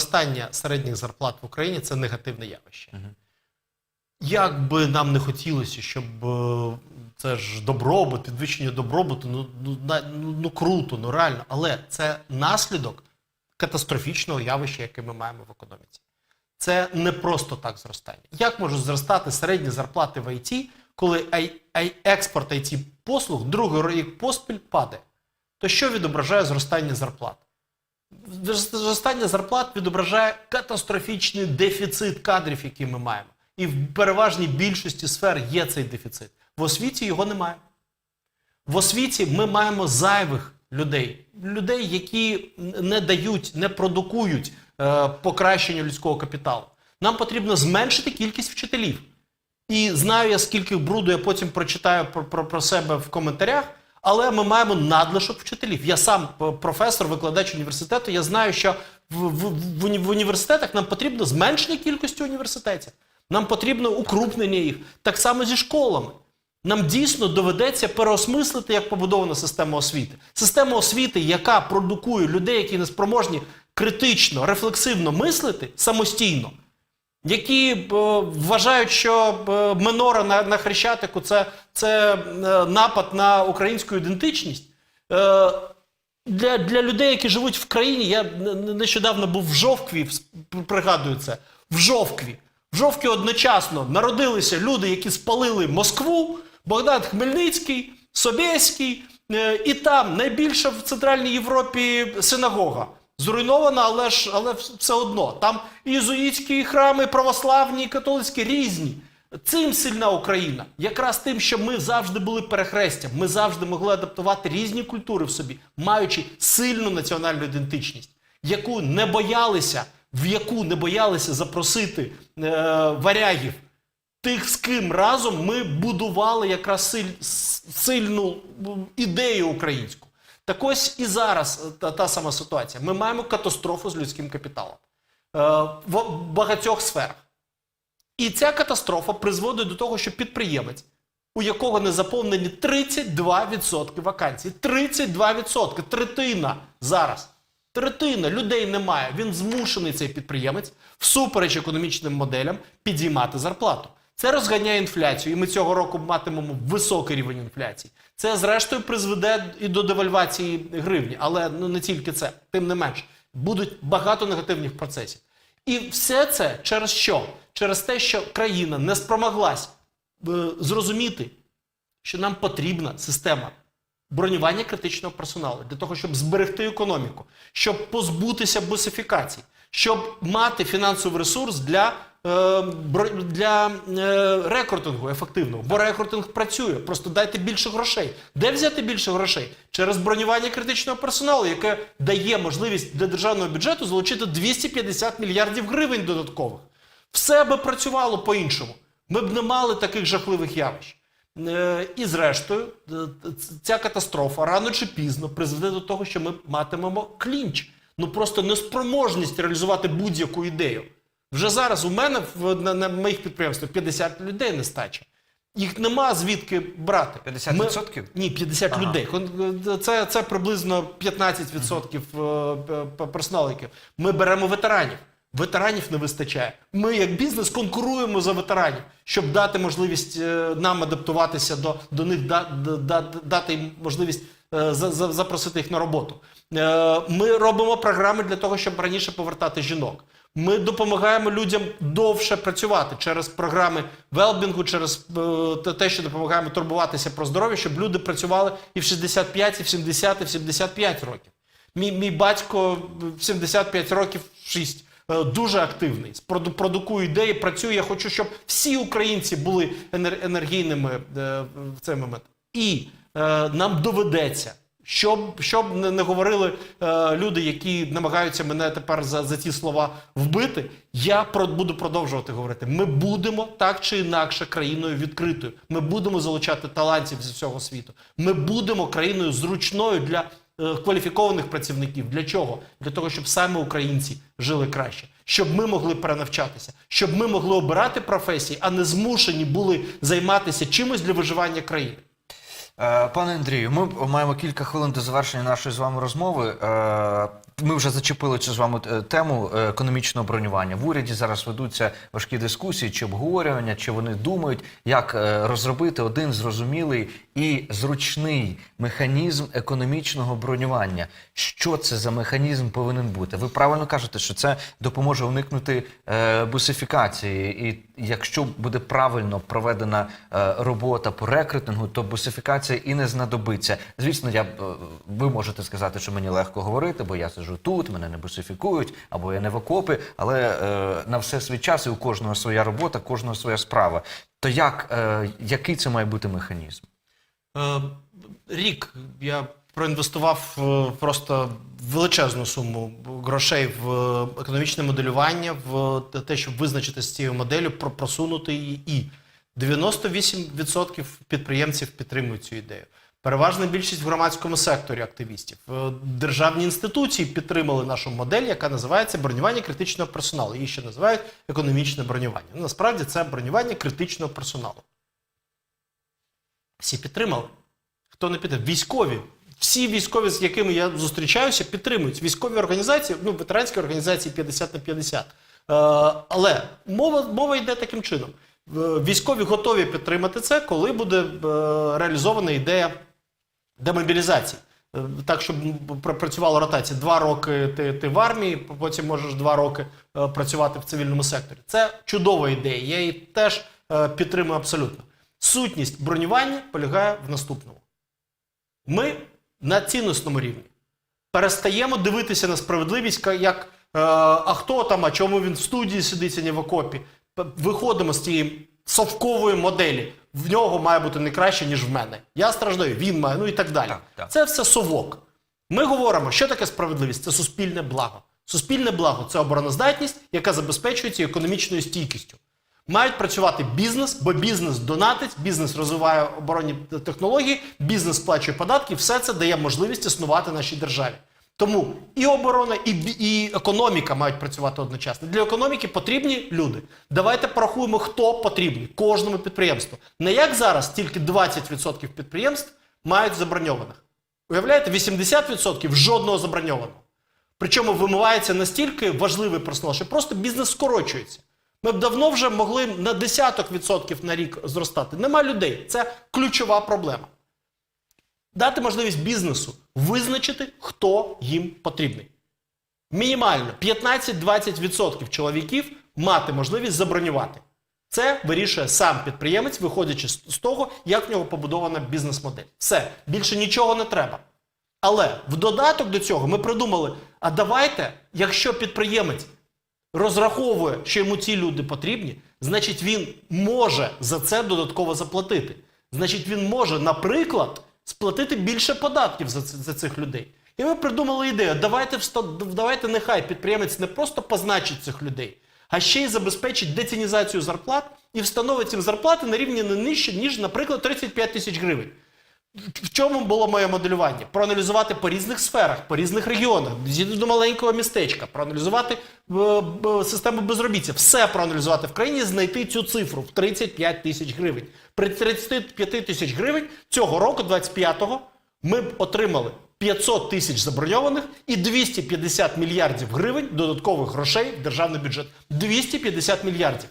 зростання середніх зарплат в Україні це негативне явище. Як би нам не хотілося, щоб е, це ж добробут, підвищення добробуту, ну, ну, ну, ну круто, ну реально, але це наслідок катастрофічного явища, яке ми маємо в економіці. Це не просто так зростання. Як можуть зростати середні зарплати в ІТ, коли експорт it послуг другий рік поспіль падає? То що відображає зростання зарплат? Зростання зарплат відображає катастрофічний дефіцит кадрів, який ми маємо. І в переважній більшості сфер є цей дефіцит. В освіті його немає. В освіті ми маємо зайвих людей, людей, які не дають, не продукують е, покращення людського капіталу. Нам потрібно зменшити кількість вчителів. І знаю я, скільки бруду я потім прочитаю про, про, про себе в коментарях, але ми маємо надлишок вчителів. Я сам е, професор, викладач університету. Я знаю, що в, в, в, університетах нам потрібно зменшення кількості університетів. Нам потрібно укрупнення їх. Так само зі школами. Нам дійсно доведеться переосмислити, як побудована система освіти. Система освіти, яка продукує людей, які не спроможні критично, рефлексивно мислити самостійно, які е, вважають, що е, минора на, на Хрещатику це, це е, напад на українську ідентичність. Для, для людей, які живуть в країні, я нещодавно був в Жовкві, пригадую це. В Жовкві. В Жовкві одночасно народилися люди, які спалили Москву, Богдан Хмельницький, Собєський, і там найбільша в Центральній Європі синагога. Зруйнована, але ж але все одно. Там і єзуїтські храми, православні, і католицькі різні. Цим сильна Україна. Якраз тим, що ми завжди були перехрестям. Ми завжди могли адаптувати різні культури в собі, маючи сильну національну ідентичність, яку не боялися, в яку не боялися запросити е, варягів. Тих, з ким разом ми будували якраз силь, сильну ідею українську. Так ось і зараз е, та, та сама ситуація. Ми маємо катастрофу з людським капіталом е, в багатьох сферах. І ця катастрофа призводить до того, що підприємець, у якого не заповнені 32% вакансій, 32%, третина зараз. Третина людей немає. Він змушений цей підприємець всупереч економічним моделям підіймати зарплату. Це розганяє інфляцію, і ми цього року матимемо високий рівень інфляції. Це, зрештою, призведе і до девальвації гривні, але ну не тільки це, тим не менш, будуть багато негативних процесів. І все це через що? Через те, що країна не спромоглась е, зрозуміти, що нам потрібна система бронювання критичного персоналу для того, щоб зберегти економіку, щоб позбутися босифікації, щоб мати фінансовий ресурс для, для е, рекрутингу ефективного. Бо рекрутинг працює. Просто дайте більше грошей. Де взяти більше грошей? Через бронювання критичного персоналу, яке дає можливість для державного бюджету залучити 250 мільярдів гривень додаткових. Все би працювало по-іншому. Ми б не мали таких жахливих явищ. Е, І зрештою, е, ця катастрофа рано чи пізно призведе до того, що ми матимемо клінч. Ну просто неспроможність реалізувати будь-яку ідею. Вже зараз у мене на, на моїх підприємствах 50 людей нестача. Їх нема звідки брати. 50%? Ми, ні, 50 Ага. людей. Кон- Це, це приблизно 15% е, п- п- персоналу. Ми беремо ветеранів. Ветеранів не вистачає. Ми, як бізнес, конкуруємо за ветеранів, щоб дати можливість е, нам адаптуватися до, до них, да, да- да- дати їм можливість е, за- за- запросити їх на роботу. Е, Ми робимо програми для того, щоб раніше повертати жінок. Ми допомагаємо людям довше працювати через програми велбінгу, через те- що допомагаємо турбуватися про здоров'я, щоб люди працювали і в 65, і в 70, і в 75 років. Мій, мій батько в 75 років 6 е, дуже активний. Продукує ідеї, працює. Я хочу, щоб всі українці були енергійними е, в цей момент. І е, нам доведеться. Щоб, щоб не, говорили е, люди, які намагаються мене тепер за, за ці слова вбити, я про, буду продовжувати говорити. Ми будемо так чи інакше країною відкритою. Ми будемо залучати талантів зі всього світу. Ми будемо країною зручною для е, кваліфікованих працівників. Для чого? Для того, щоб саме українці жили краще, щоб ми могли перенавчатися, щоб ми могли обирати професії, а не змушені були займатися чимось для виживання країни. Е, Пане Андрію, ми маємо кілька хвилин до завершення нашої з вами розмови. Ми вже зачепили цю з вами е, тему е, економічного бронювання. В уряді зараз ведуться важкі дискусії чи обговорювання, чи вони думають, як е, розробити один зрозумілий і зручний механізм економічного бронювання. Що це за механізм повинен бути? Ви правильно кажете, що це допоможе уникнути бусифікації, і якщо буде правильно проведена робота по рекрутингу, то бусифікація і не знадобиться. Звісно, я ви можете сказати, що мені легко говорити, бо я сиджу тут, мене не бусифікують, або я не в окопі, але е, на все свій час і у кожного своя робота, кожного своя справа. То як, е, який це має бути механізм? Е, Рік я проінвестував е, просто величезну суму грошей в е, економічне моделювання, в те, щоб визначити з цією моделлю, просунути її. І 98% підприємців підтримують цю ідею. Переважна більшість в громадському секторі активістів. Е, Державні інституції підтримали нашу модель, яка називається бронювання критичного персоналу. Її ще називають економічне бронювання. Ну, насправді це бронювання критичного персоналу. Всі підтримали. Хто не підтримав? Військові. Всі військові, з якими я зустрічаюся, підтримують. Військові організації, ну, ветеранські організації 50 на 50. Е, але мова, мова йде таким чином. Е, Військові готові підтримати це, коли буде реалізована ідея демобілізації. Е, Так, щоб працювала ротація. Два роки ти, ти в армії, потім можеш два роки е, працювати в цивільному секторі. Це чудова ідея. Я її теж е, підтримую абсолютно. Сутність бронювання полягає в наступному. Ми на цінностному рівні перестаємо дивитися на справедливість, як а хто там, а чому він в студії сидить, а не в окопі. Виходимо з цієї совкової моделі. В нього має бути не краще, ніж в мене. Я страждаю, він має, ну і так далі. Так, так. Це все совок. Ми говоримо, що таке справедливість? Це суспільне благо. Суспільне благо це обороноздатність, яка забезпечується економічною стійкістю. Мають працювати бізнес, бо бізнес донатить, бізнес розвиває оборонні технології, бізнес сплачує податки, все це дає можливість існувати нашій державі. Тому і оборона, і, і економіка мають працювати одночасно. Для економіки потрібні люди. Давайте порахуємо, хто потрібний кожному підприємству. Не як зараз, тільки 20% підприємств мають заброньованих. Уявляєте, 80% жодного заброньованого. Причому вимивається настільки важливий персонал, що просто бізнес скорочується. Ми б давно вже могли на десяток відсотків на рік зростати. Нема людей. Це ключова проблема. Дати можливість бізнесу визначити, хто їм потрібний. Мінімально 15-20% чоловіків мати можливість забронювати. Це вирішує сам підприємець, виходячи з того, як в нього побудована бізнес-модель. Все, більше нічого не треба. Але в додаток до цього ми придумали: а давайте, якщо підприємець розраховує, що йому ці люди потрібні, значить він може за це додатково заплатити. Значить, він може, наприклад, сплатити більше податків за, за цих людей. І ми придумали ідею: давайте, давайте нехай підприємець не просто позначить цих людей, а ще й забезпечить децінізацію зарплат і встановить їм зарплати на рівні не нижче, ніж, наприклад, 35 тисяч гривень. В чому було моє моделювання? Проаналізувати по різних сферах, по різних регіонах, з'їздити до маленького містечка, проаналізувати е, систему безробіття, все проаналізувати в країні, знайти цю цифру в 35 тисяч гривень. При 35 тисяч гривень цього року, 25-го, ми б отримали 500 тисяч заброньованих і 250 мільярдів гривень додаткових грошей в державний бюджет. 250 мільярдів.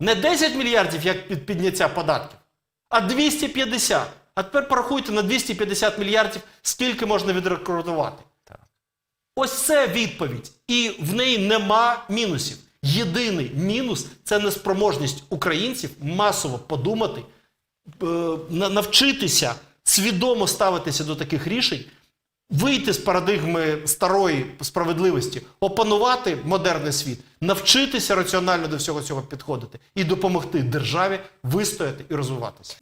Не 10 мільярдів як під підняття податків, а 250. А тепер порахуйте на 250 мільярдів, скільки можна відрекрутувати. Ось це відповідь. І в неї нема мінусів. Єдиний мінус це неспроможність українців масово подумати, е, навчитися свідомо ставитися до таких рішень, вийти з парадигми старої справедливості, опанувати модерний світ, навчитися раціонально до всього цього підходити і допомогти державі вистояти і розвиватися.